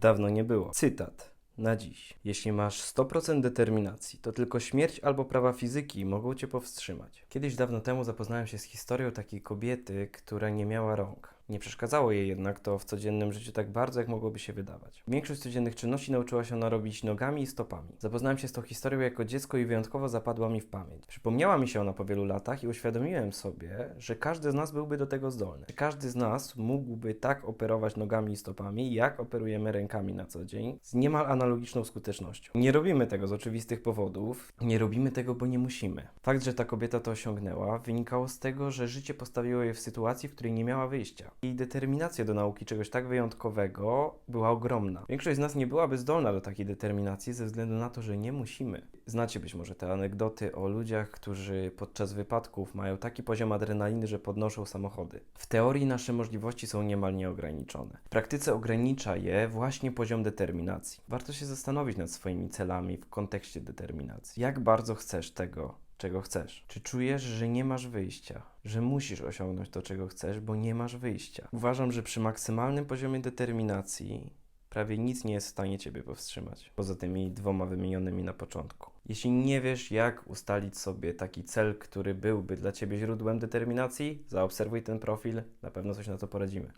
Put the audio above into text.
dawno nie było. Cytat. Na dziś. Jeśli masz 100% determinacji, to tylko śmierć albo prawa fizyki mogą cię powstrzymać. Kiedyś dawno temu zapoznałem się z historią takiej kobiety, która nie miała rąk. Nie przeszkadzało jej jednak to w codziennym życiu tak bardzo, jak mogłoby się wydawać. Większość codziennych czynności nauczyła się ona robić nogami i stopami. Zapoznałem się z tą historią jako dziecko i wyjątkowo zapadła mi w pamięć. Przypomniała mi się ona po wielu latach i uświadomiłem sobie, że każdy z nas byłby do tego zdolny. Że każdy z nas mógłby tak operować nogami i stopami, jak operujemy rękami na co dzień, z niemal analogiczną skutecznością. Nie robimy tego z oczywistych powodów, nie robimy tego, bo nie musimy. Fakt, że ta kobieta to osiągnęła, wynikało z tego, że życie postawiło jej w sytuacji, w której nie miała wyjścia. Jej determinacja do nauki czegoś tak wyjątkowego była ogromna. Większość z nas nie byłaby zdolna do takiej determinacji ze względu na to, że nie musimy. Znacie być może te anegdoty o ludziach, którzy podczas wypadków mają taki poziom adrenaliny, że podnoszą samochody. W teorii nasze możliwości są niemal nieograniczone. W praktyce ogranicza je właśnie poziom determinacji. Warto się zastanowić nad swoimi celami w kontekście determinacji. Jak bardzo chcesz tego, czego chcesz? Czy czujesz, że nie masz wyjścia? Że musisz osiągnąć to, czego chcesz, bo nie masz wyjścia? Uważam, że przy maksymalnym poziomie determinacji prawie nic nie jest w stanie Ciebie powstrzymać, poza tymi dwoma wymienionymi na początku. Jeśli nie wiesz, jak ustalić sobie taki cel, który byłby dla Ciebie źródłem determinacji, zaobserwuj ten profil, na pewno coś na to poradzimy.